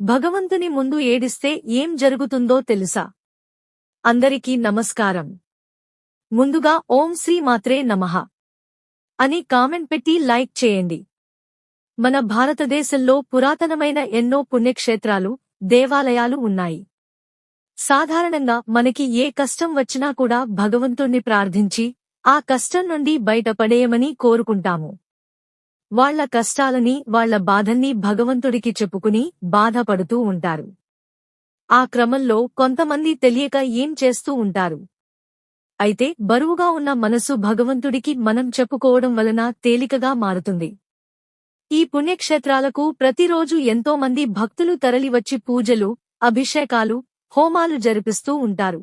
భగవంతుని ముందు ఏడిస్తే ఏం జరుగుతుందో తెలుసా? అందరికీ నమస్కారం. ముందుగా ఓం శ్రీ మాత్రే నమః అని కామెంట్ పెట్టి లైక్ చేయండి. మన భారతదేశంలో పురాతనమైన ఎన్నో పుణ్యక్షేత్రాలు దేవాలయాలు ఉన్నాయి. సాధారణంగా మనకి ఏ కష్టం వచ్చినా కూడా భగవంతుణ్ణి ప్రార్థించి ఆ కష్టం నుండి బయటపడేయమని కోరుకుంటాము. వాళ్ళ కష్టాలని వాళ్ళ బాధల్ని భగవంతుడికి చెప్పుకుని బాధపడుతూ ఉంటారు. ఆ క్రమంలో కొంతమంది తెలియక ఏం చేస్తూ ఉంటారు? అయితే బరువుగా ఉన్న మనసు భగవంతుడికి మనం చెప్పుకోవడం వలన తేలికగా మారుతుంది. ఈ పుణ్యక్షేత్రాలకు ప్రతిరోజు ఎంతో మంది భక్తులు తరలివచ్చి పూజలు అభిషేకాలు హోమాలు జరిపిస్తూ ఉంటారు.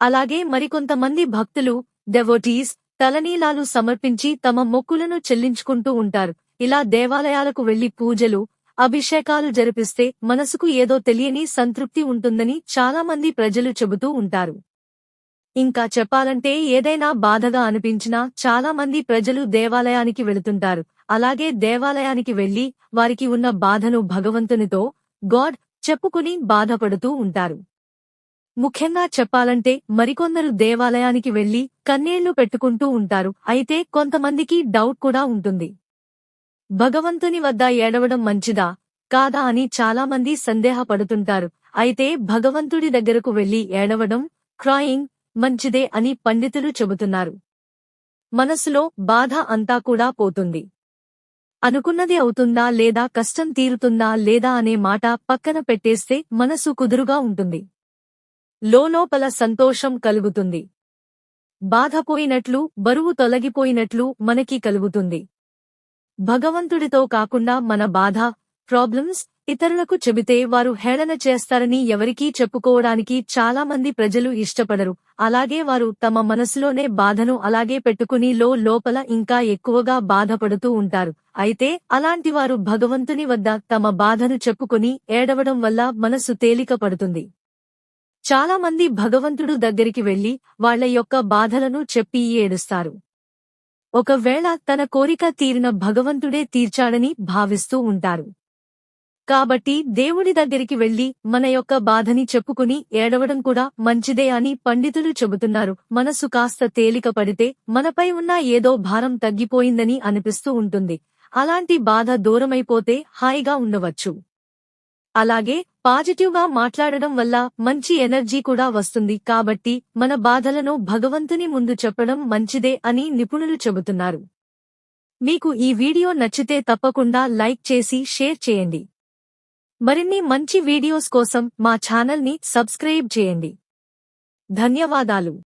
అలాగే మరికొంతమంది భక్తులు డెవోటీస్ తలనీలాలు సమర్పించి తమ మొక్కులను చెల్లించుకుంటూ ఉంటారు. ఇలా దేవాలయాలకు వెళ్ళి పూజలు అభిషేకాలు జరిపిస్తే మనసుకు ఏదో తెలియని సంతృప్తి ఉంటుందని చాలామంది ప్రజలు చెబుతూ ఉంటారు. ఇంకా చెప్పాలంటే ఏదైనా బాధగా అనిపించినా చాలామంది ప్రజలు దేవాలయానికి వెళుతుంటారు. అలాగే దేవాలయానికి వెళ్ళి వారికి ఉన్న బాధను భగవంతునితో గాడ్ చెప్పుకుని బాధపడుతూ ఉంటారు. ముఖ్యంగా చెప్పాలంటే మరికొందరు దేవాలయానికి వెళ్ళి కన్నేళ్ళు పెట్టుకుంటూ ఉంటారు. అయితే కొంతమందికి డౌట్ కూడా ఉంటుంది. భగవంతుని వద్ద ఏడవడం మంచిదా? కాదా అని చాలామంది సందేహపడుతుంటారు. అయితే భగవంతుడి దగ్గరకు వెళ్ళి ఏడవడం క్రాయింగ్ మంచిదే అని పండితులు చెబుతున్నారు. మనసులో బాధ అంతా కూడా పోతుంది. అనుకున్నది అవుతుందా లేదా కష్టం తీరుతుందా లేదా అనే మాట పక్కన పెట్టేస్తే మనసు కుదురుగా ఉంటుంది. లోలోపల సంతోషం కలుగుతుంది. బాధపోయినట్లు బరువు తొలగిపోయినట్లు మనకి కలుగుతుంది. భగవంతుడితో కాకుండా మన బాధ ప్రాబ్లమ్స్ ఇతరులకు చెబితే వారు హేళన చేస్తారని ఎవరికీ చెప్పుకోవడానికి చాలామంది ప్రజలు ఇష్టపడరు. అలాగే వారు తమ మనసులోనే బాధను అలాగే పెట్టుకుని లో లోపల ఇంకా ఎక్కువగా బాధపడుతూ ఉంటారు. అయితే అలాంటి వారు భగవంతుని వద్ద తమ బాధను చెప్పుకుని ఏడవడం వల్ల మనసు తేలిక పడుతుంది చాలా మంది భగవంతుడు దగ్గరికి వెళ్ళి వాళ్ళ యొక్క బాధలను చెప్పి ఏడుస్తారు. ఒకవేళ తన కోరిక తీరిన భగవంతుడే తీర్చాడని భావిస్తూ ఉంటారు. కాబట్టి దేవుడి దగ్గరికి వెళ్ళి మన యొక్క బాధని చెప్పుకుని ఏడవడం కూడా మంచిదే అని పండితులు చెబుతున్నారు. మనసు కాస్త తేలిక పడితే మనపై ఉన్న ఏదో భారం తగ్గిపోయిందని అనిపిస్తూ ఉంటుంది. అలాంటి బాధ దూరమైపోతే హాయిగా ఉండవచ్చు. అలాగే పాజిటివ్గా మాట్లాడడం వల్ల మంచి ఎనర్జీ కూడా వస్తుంది కాబట్టి మన బాధలను భగవంతుని ముందు చెప్పడం మంచిదే అని నిపుణులు చెబుతున్నారు. మీకు ఈ వీడియో నచ్చితే తప్పకుండా లైక్ చేసి షేర్ చేయండి. మరిన్ని మంచి వీడియోస్ కోసం మా ఛానల్ని సబ్స్క్రైబ్ చేయండి. ధన్యవాదాలు.